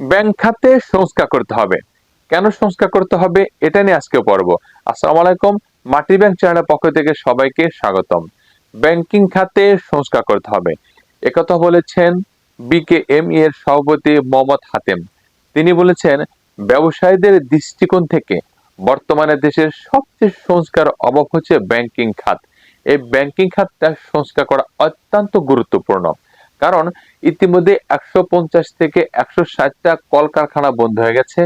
Bank খাতে সংস্কার করতে হবে। কেন সংস্কার করতে হবে? এটা নিয়ে আজকে পড়ব আসসালামু আলাইকুম, মাটি ব্যাংক চ্যানেলের পক্ষ থেকে সবাইকে স্বাগতম। ব্যাংকিং খাতে সংস্কার করতে হবে। একথা বলেছেন বিকেএম এর সভাপতি মোহাম্মদ হাতেম। তিনি বলেছেন, ব্যবসায়ীদের দৃষ্টিকোণ থেকে বর্তমানে দেশের সবচেয়ে সংস্কার অভাব হচ্ছে ব্যাংকিং খাত। এই ব্যাংকিং খাতটা সংস্কার করা অত্যন্ত গুরুত্বপূর্ণ। কারণ ইতিমধ্যে একশো পঞ্চাশ থেকে একশো ষাটটা কলকারখানা বন্ধ হয়ে গেছে।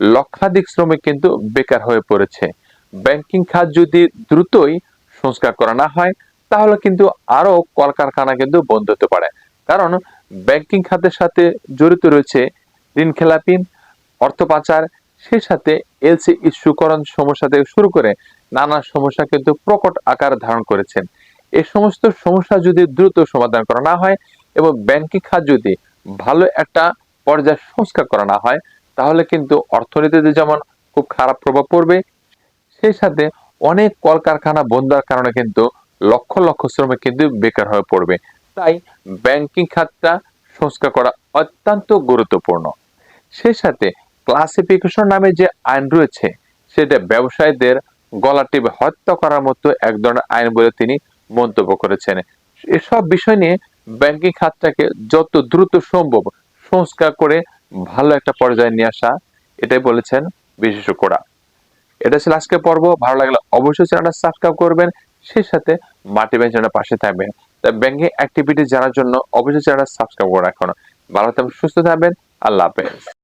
লক্ষাধিক শ্রমিক কিন্তু বেকার হয়ে পড়েছে। ব্যাংকিং খাত যদি দ্রুতই সংস্কার করা না হয়, তাহলে কিন্তু আরও কলকারখানা কিন্তু বন্ধ হতে পারে। কারণ ব্যাংকিং খাতের সাথে জড়িত রয়েছে ঋণ খেলাপি, অর্থ পাচার, সেই সাথে এলসি ইস্যুকরণ সমস্যা থেকে শুরু করে নানা সমস্যা কিন্তু প্রকট আকার ধারণ করেছেন। এ সমস্ত সমস্যা যদি দ্রুত সমাধান করা না হয় এবং ব্যাংকিং খাত যদি ভালো একটা পর্যায়ে সংস্কার করা না হয়, তাহলে কিন্তু অর্থনীতিতে যেমন খুব খারাপ প্রভাব পড়বে, সেই সাথে অনেক কলকারখানা বন্ধার কারণে কিন্তু লক্ষ লক্ষ শ্রমিক কিন্তু বেকার হয়ে পড়বে। তাই ব্যাংকিং খাতটা সংস্কার করা অত্যন্ত গুরুত্বপূর্ণ। সেই সাথে ক্লাসিফিকেশন নামে যে আইন রয়েছে, সেটা ব্যবসায়ীদের গলা টিপে হত্যা করার মতো এক ধরনের আইন বলে তিনি মন্তব্য করেছেন। এসব বিষয় নিয়ে ব্যাংকিং খাতটাকে যত দ্রুত সম্ভব সংস্কার করে ভালো একটা পর্যায়ে নিয়ে আসা, এটাই বলেছেন বিশেষজ্ঞরা। এটা ছিল আজকে পর্ব। ভালো লাগলে অবশ্যই চ্যানেলটা সাবস্ক্রাইব করবেন। সেই সাথে মাটি ব্যাংক পাশে থাকবেন। তা ব্যাংকিং অ্যাক্টিভিটি জানার জন্য অবশ্যই চ্যানেলটা সাবস্ক্রাইব করে রাখুন। ভালো থাকবেন, সুস্থ থাকবেন। আল্লাহ হাফেজ।